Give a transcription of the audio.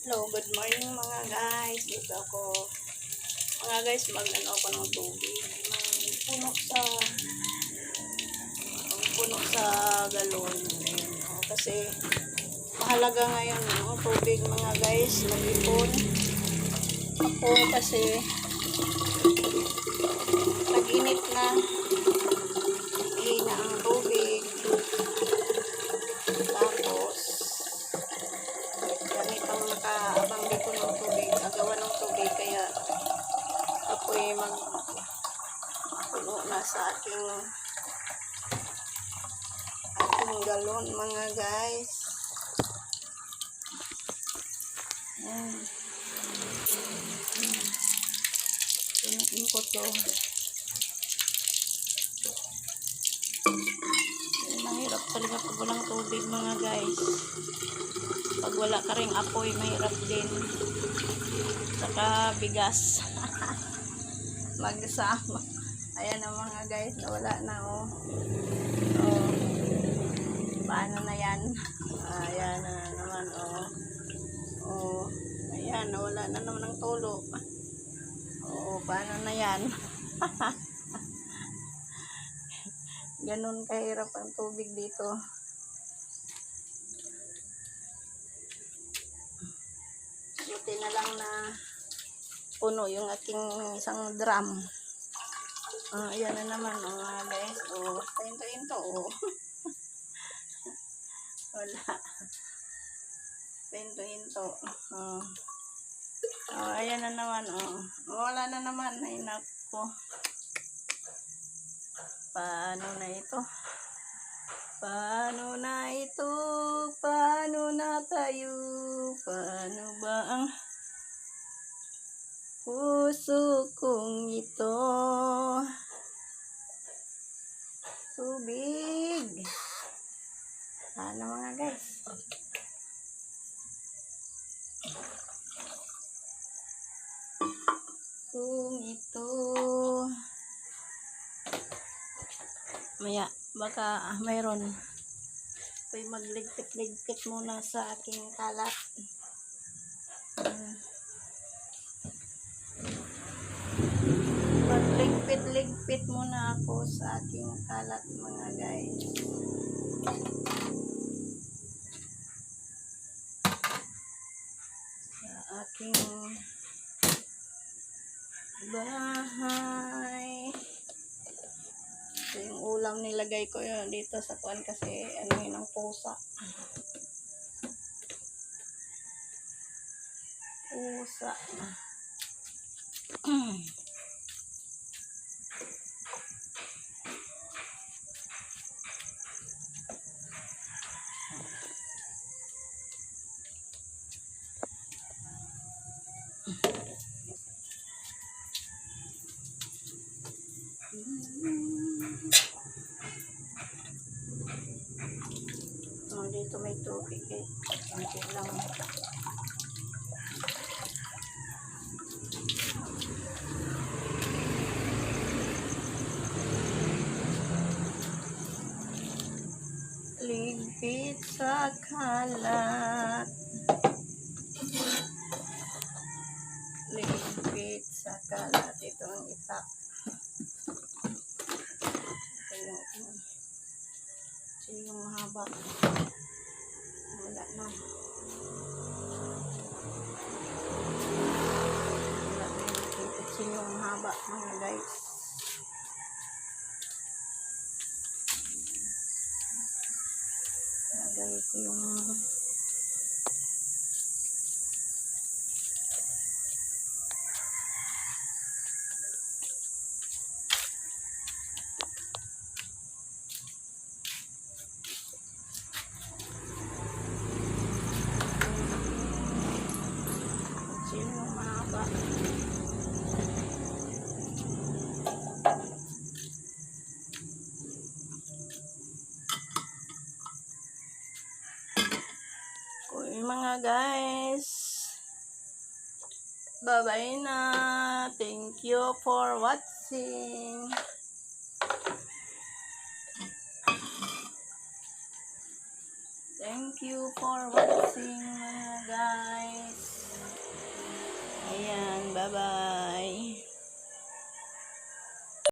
Hello, good morning mga guys. Dito ako. Mga guys, mag-ano ako ng tubig. Puno sa puno sa galon. Ayan, oh, kasi mahalaga ngayon ang tubig mga guys. Mag-ipon. Ako kasi nag-init na. Hina ang tubig. Tapos, gamit ang nakaabang dito ng tubig, agawan ng tubig, kaya ako'y mag puno na sa aking aking galon mga guys. Ayan. Pinutin ko to. Ayan, Mahirap talaga pag walang tubig mga guys wala ka ring apoy, mahirap din. Saka bigas. Magsama. Ayan ang mga guys, nawala na oh. Oh. Paano na yan? Ayan na naman oh. Oh. Ayan, nawala na naman ang tulo. Oh, paano na yan? Ganun kahirap ang tubig dito. Buti na lang na puno yung aking isang drum. Ah, ayan na naman, oh, mga guys. Oh, pahinto-hinto, oh. Wala. Pahinto-hinto. Oh. Oh, ayan na naman, oh. Wala na naman. Ay, nako. Paano na ito? Paano na ito? Paano na tayo? Paano ba ang puso kong ito? Tubig. Paano mga guys? Kung ito maya baka ah, mayroon. Ako'y magligpit-ligpit muna sa aking kalat. Ah. magligpit-ligpit muna ako sa aking kalat mga guys. Sa aking bahay ito yung ulam nilagay ko yun dito sa kuan kasi ano yun ang pusa. Pusa. Oh, dito may tubig eh. Kunti lang. Ligpit sa kalat. Ligpit sa kalat. Ito ang itak. Ito yung, ito yung mahaba. Nakikitsin yung haba mga guys. Lagay ko yung kutsin yung mahaba. Uy, mga guys. Bye-bye na. Thank you for watching. Thank you for watching mga guys. yan. Bye-bye.